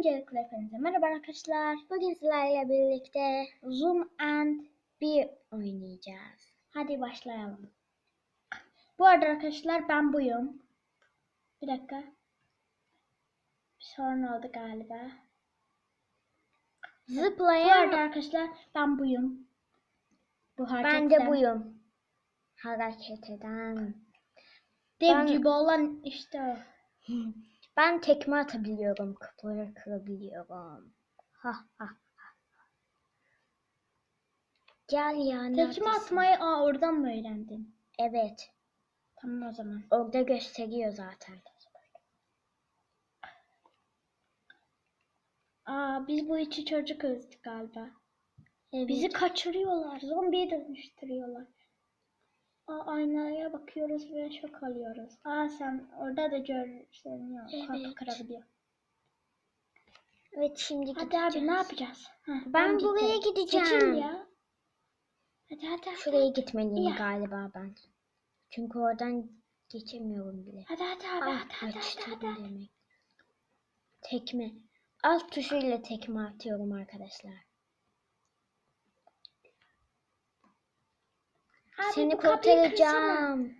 Öncelikle hepinize merhaba arkadaşlar. Bugün sizlerle birlikte Zoom and bir oynayacağız. hadi başlayalım. Bu arada arkadaşlar ben buyum. Bir dakika. Bir sorun oldu galiba. Bu arada Zıplayan arkadaşlar ben buyum. Bu hareket ben de buyum. Hareket eden. Dev Ben- gibi olan işte o. Ben tekme atabiliyorum. Kapıları kırabiliyorum. Ha ha ha. Gel ya. Tekme neredesin? atmayı aa, oradan mı öğrendin? Evet. Tamam o zaman. Orada gösteriyor zaten. Aa biz bu içi çocuk özlük galiba. Evet. Bizi kaçırıyorlar. Zombiye dönüştürüyorlar. Aa, aynaya bakıyoruz ve şok alıyoruz. Aa sen orada da görürsün ya. Evet. kırabiliyor. Evet şimdi Hadi gideceğiz. abi ne yapacağız? Heh, Ben gittim. buraya gideceğim. Seçil ya. Hadi hadi hadi. Şuraya gitmeliyim Ya. galiba ben. Çünkü oradan geçemiyorum bile. Hadi hadi abi Ah, hadi hadi hadi, hadi, hadi. demek. Tekme. Alt tuşuyla tekme atıyorum arkadaşlar. Abi, Seni bu kurtaracağım.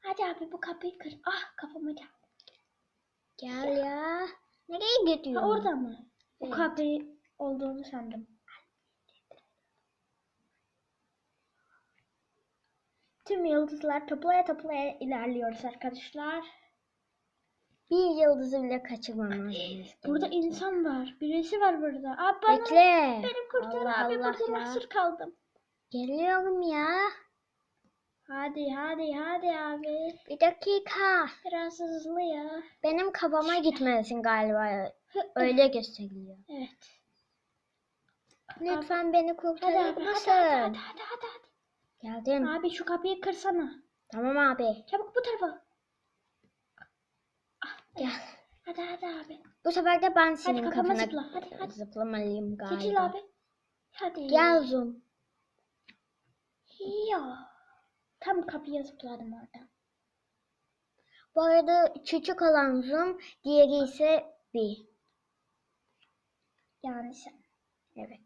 Hadi abi bu kapıyı kır. Ah kafama gel. Gel ya. Nereye gidiyorsun? Ha orada mı? Bu Evet. kapıyı olduğunu sandım. Tüm yıldızlar toplaya toplaya ilerliyoruz arkadaşlar. Bir yıldızı bile kaçırmamamız. Burada insan var. Birisi var burada. Abi bana Bekle. benim kurtar Allah abi. Allah burada ya. mahsur kaldım. Geliyorum ya. Hadi hadi hadi abi. Bir dakika. Biraz hızlı ya. Benim kafama gitmelisin galiba. Öyle gösteriliyor. Evet. Lütfen beni Hadi kurtarır abi hadi mısın? hadi hadi hadi hadi. hadi. Geldim. Abi şu kapıyı kırsana. Tamam abi. Çabuk bu tarafa. Ah, Gel. Hadi hadi abi. Bu sefer de ben senin kafama kafana zıpla, hadi, hadi. zıplamalıyım galiba. Seçil abi. Hadi. Gel Zoom. Ya. Tam kapıya zıpladım orada. Bu arada küçük olan Zoom, diğeri ise bir. Yani sen. Evet.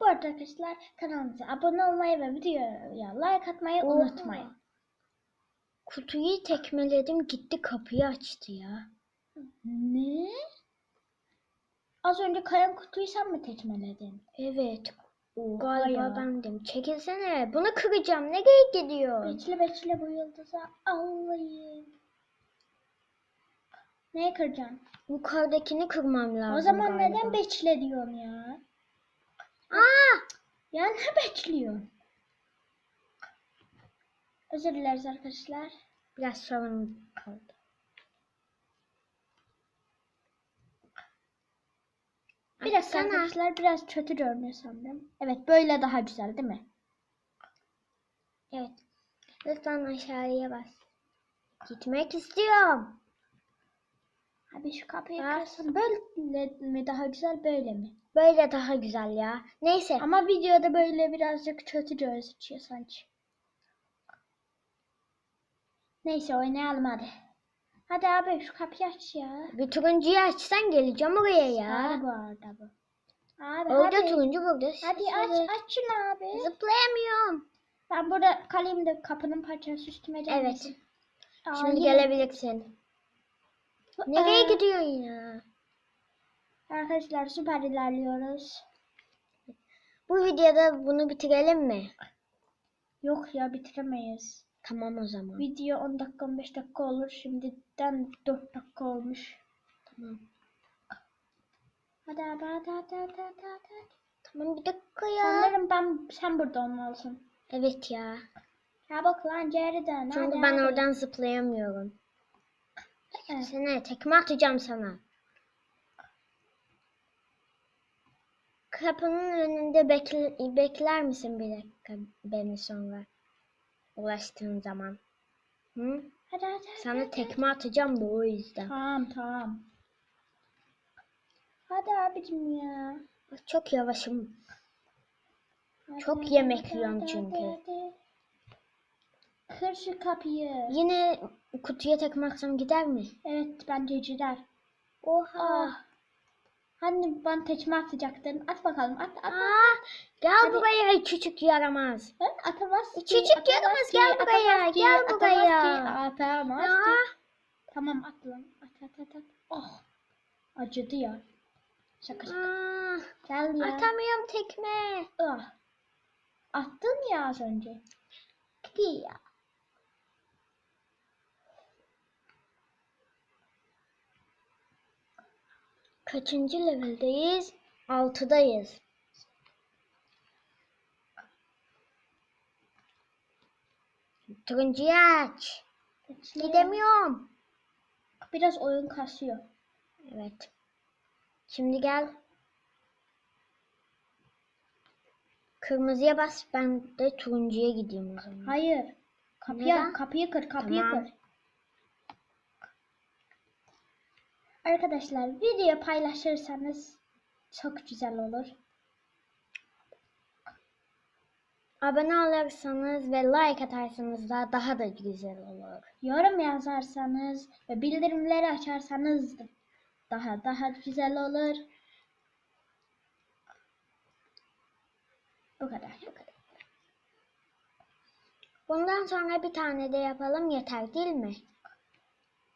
Bu arada arkadaşlar kanalımıza abone olmayı ve videoya like atmayı Oha. unutmayın. Kutuyu tekmeledim gitti kapıyı açtı ya. Ne? Az önce kayan kutuyu sen mi tekmeledin? Evet. Oha Galiba ya. bendim. Çekilsene. Bunu kıracağım. Nereye gidiyor? Bekle bekle bu yıldıza alayım. Neyi kıracaksın? Yukarıdakini kırmam lazım o zaman galiba. neden bekle diyorsun ya? Aa! Ya ne bekliyorsun? Özür dileriz arkadaşlar. Biraz sorun kaldı. Bir dakika Açsana. arkadaşlar biraz kötü görünüyor sandım. Evet böyle daha güzel değil mi? Evet. Lütfen aşağıya bas. Gitmek istiyorum. Abi şu kapıyı kırsın. Böyle mi daha güzel böyle mi? Böyle daha güzel ya. Neyse. Ama videoda böyle birazcık kötü gözüküyor sanki. Neyse oynayalım hadi. Hadi abi şu kapıyı aç ya. Bir turuncuyu açsan geleceğim oraya ya. Hadi bu arada bu. Abi Orada hadi. turuncu burada. Hadi aç Sarı. aç şunu abi. Zıplayamıyorum. Ben burada kalayım da kapının parçası üstüme Evet. gelmesin. Aa, Şimdi yine- gelebilirsin. Nereye Aa, gidiyorsun ya? Arkadaşlar süper ilerliyoruz. Bu videoda bunu bitirelim mi? Yok ya bitiremeyiz. Tamam o zaman. Video 10 dakika 15 dakika olur. Şimdiden 4 dakika olmuş. Tamam. Hadi hadi hadi hadi hadi hadi. hadi. Tamam bir dakika ya. Sanırım ben sen burada olmalısın. Evet ya. Ya bak lan geri dön. Çünkü hadi, ben hadi. oradan zıplayamıyorum. Evet. Sana tekme atacağım sana. Kapının önünde bekle, bekler misin bir dakika beni sonra? Ulaştığın zaman. Hı? Hadi hadi. hadi, Sana hadi. tekme atacağım da o yüzden. Tamam tamam. Hadi abicim ya. Çok yavaşım. Hadi, Çok hadi, yemek hadi, yiyorum hadi, çünkü. hadi, hadi. Kır şu kapıyı. Yine kutuya tekme atsam gider mi? Evet bence gider. Oha. Ah. Hani bana tekme atacaktın. At bakalım. At at. Aa, gel Hadi. buraya küçük yaramaz. Ben atamaz ki. Küçük atamaz yaramaz, ki, gel buraya, atamaz ki, gel atamaz buraya. ki, Atamaz Ya. ki. Tamam at lan. At at at at. Oh. Acıdı ya. Şaka şaka. Aa, Gel ya. atamıyorum tekme. Ah. Attın ya az önce. Gitti ya. Kaçıncı leveldeyiz? Altıdayız. Turuncuyu aç. Gidemiyorum. Biraz oyun kasıyor. Evet. Şimdi gel. Kırmızıya bas. Ben de turuncuya gideyim o zaman. Hayır. Kapıyı, Neden? kapıyı kır, kapıyı Tamam. kır. Arkadaşlar video paylaşırsanız çok güzel olur. Abone olursanız ve like atarsanız da daha da güzel olur. Yorum yazarsanız ve bildirimleri açarsanız daha daha güzel olur. Bu kadar. Bu kadar. Bundan sonra bir tane de yapalım yeter değil mi?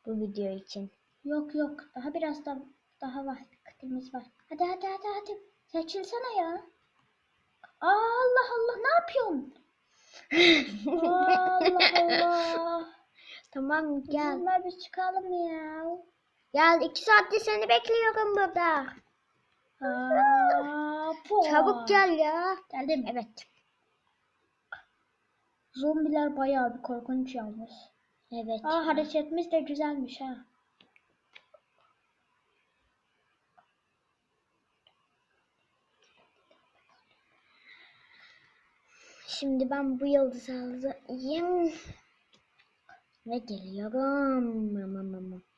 Bu video için. Yok yok. Daha biraz da daha vaktimiz var. Hadi hadi hadi hadi. Seçilsene ya. Allah Allah ne yapıyorsun? Allah Allah. Tamam gel. Gel. biz çıkalım ya. Gel iki saattir seni bekliyorum burada. Aa. Çabuk gel ya. Geldim. Evet. Zombiler bayağı bir korkunç yalnız. Evet. Aa hareketimiz de güzelmiş ha. Şimdi ben bu yıldızı alayım. Ve geliyorum.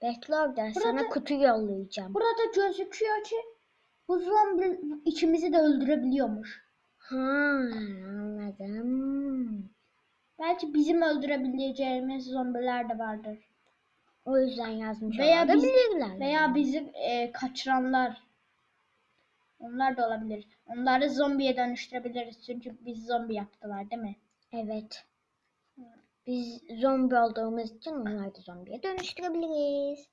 Bekle orada. Sana kutu yollayacağım. Burada gözüküyor ki bu zombi ikimizi de öldürebiliyormuş. Ha anladım. Belki bizim öldürebileceğimiz zombiler de vardır. O yüzden yazmış Veya biz- olabilirler. Veya bizi e, kaçıranlar. Onlar da olabilir. Onları zombiye dönüştürebiliriz. Çünkü biz zombi yaptılar değil mi? Evet. Biz zombi olduğumuz için onları da zombiye dönüştürebiliriz.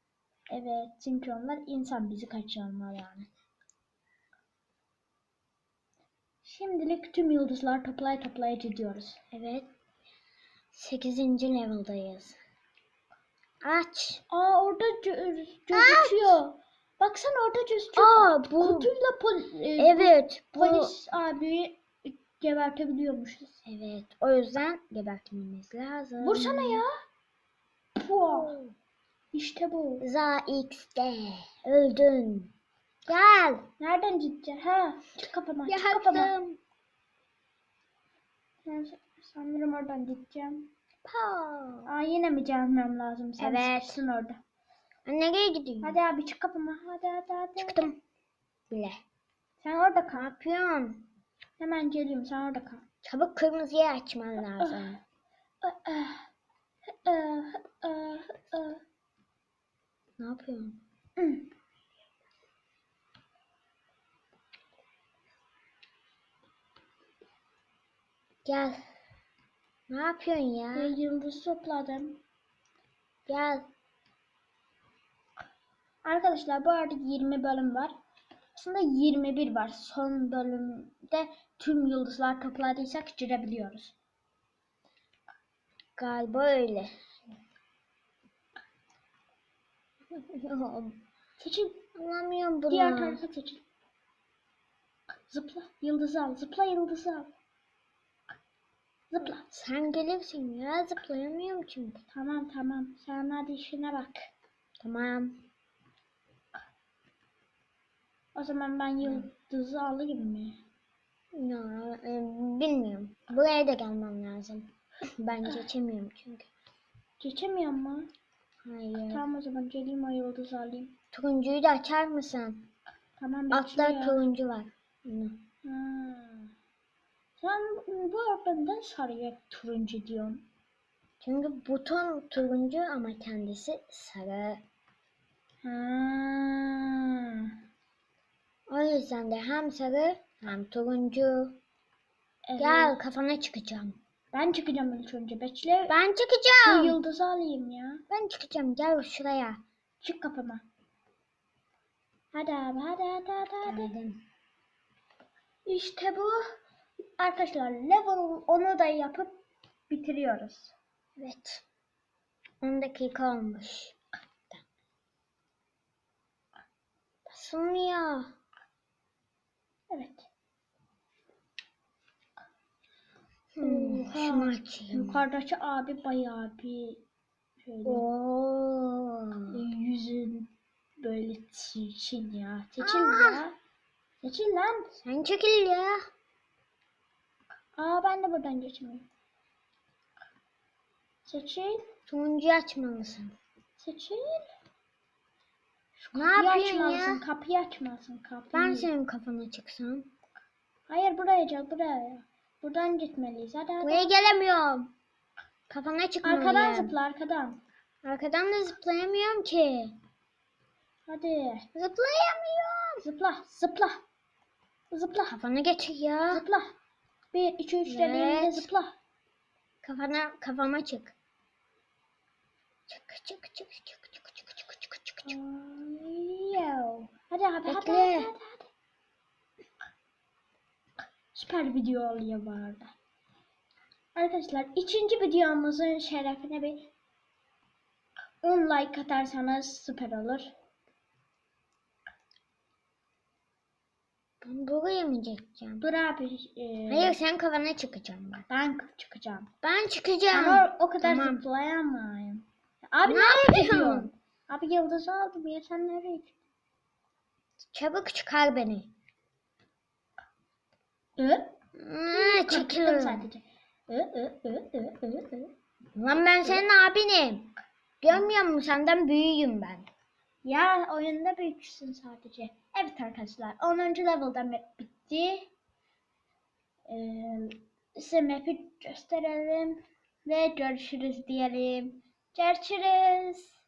Evet. Çünkü onlar insan bizi kaçıranlar yani. Şimdilik tüm yıldızlar toplaya toplaya gidiyoruz. Evet. 8. level'dayız. Aç. Aa orada gö- gözüküyor. Baksana orada gözüküyor. Aa bu. Kutuyla pol- e, Evet. Bu. polis abiyi gebertebiliyormuşuz. Evet. O yüzden gebertmemiz lazım. Vursana ya. Puh. İşte bu. Za X'de. Öldün. Gel. Nereden gideceğiz? Ha, çık kapıma. Çık kapıma. Yaktım. Ben sanırım oradan gideceğim. Pow. Aa yine mi gelmem lazım? Sen Evet. orada. Nereye gidiyorum? Hadi abi çık kapıma. Hadi hadi hadi. Çıktım. Bile. Sen orada Ne kal. yapıyorsun? Hemen geliyorum. Sen orada kal. Çabuk kırmızıyı açman lazım. Ne yapıyorsun? Gel. Ne yapıyorsun ya? Ve yıldız topladım. Gel. Arkadaşlar bu arada 20 bölüm var. Aslında 21 var. Son bölümde tüm yıldızlar topladıysak girebiliyoruz. Galiba öyle. Seçil. Anlamıyorum bunu. Diğer tarafa seçil. Zıpla. Yıldızı al. Zıpla yıldızı al. Zıpla. Sen gelirsin ya zıplayamıyorum çünkü. Tamam tamam. Sen hadi işine bak. Tamam. O zaman ben yıldızı alayım mı? Ya, e, bilmiyorum. Buraya da gelmem lazım. Ben geçemiyorum çünkü. Geçemiyor mu? Hayır. Tamam o zaman geleyim o yıldızı alayım. Turuncuyu da açar mısın? Tamam Altta bekliyor. turuncu var. Hı. Hmm. Sen bu arada neden sarıya turuncu diyorsun? Çünkü buton turuncu ama kendisi sarı. Hmm. Yüzden de hem sarı hem turuncu. Evet. Gel kafana çıkacağım. Ben çıkacağım ilk önce. Bekle. Ben Bu çıkacağım. yıldızı alayım ya. Ben çıkacağım. Gel şuraya. Çık kapıma. Hadi abi hadi hadi hadi hadi. Geldim. İşte bu. Arkadaşlar level 10'u da yapıp bitiriyoruz. Evet. 10 dakika olmuş. Basılmıyor. Evet. Hmm, şunu açayım. Yukarıdaki abi bayağı bir şöyle Oo. yüzün böyle çirkin ya. Seçil Aa. ya. Seçil lan. Sen çekil ya. Aa ben de buradan geçmiyorum. Seçil. Sonuncuyu açmalısın. Seçil. Şu Ne kapıyı açmalısın. ya? Kapıyı açmalısın. Kapıyı. Ben senin kafana çıksam. Hayır buraya gel buraya. Buradan gitmeliyiz. Hadi hadi. Buraya gelemiyorum. Kafana çıkmalıyım. Arkadan zıpla arkadan. Arkadan da zıplayamıyorum ki. Hadi. Zıplayamıyorum. Zıpla zıpla. Zıpla. Kafana geçir ya. Zıpla. Bir, iki, üç dediğimde Evet. zıpla. Kafana kafama çık. Çık çık çık çık çık çık çık çık çık çık. Yo. Hadi abi hadi, Bekle. hadi hadi hadi. Süper video oluyor bu arada. Arkadaşlar ikinci videomuzun şerefine bir 10 like atarsanız süper olur. Ben buraya mı geçeceğim? Dur abi. e, Hayır sen kafana çıkacağım ben. Ben çıkacağım. Ben çıkacağım. Ama o kadar Tamam. zıplayamayım. Abi Ne ne, yapıyorsun? yapıyorsun? Abi yıldızı aldım ya sen nereye gittin? Çabuk çıkar beni. Ö? Aa, Korkuttum çekil. sadece. Ö, ö, ö, ö, ö, ö. Lan ben senin abinim. Görmüyor musun? Senden büyüğüm ben. Ya oyunda büyüksün sadece. Evet arkadaşlar 10. level'da map bitti. Ee, size map'i gösterelim ve görüşürüz diyelim. Görüşürüz.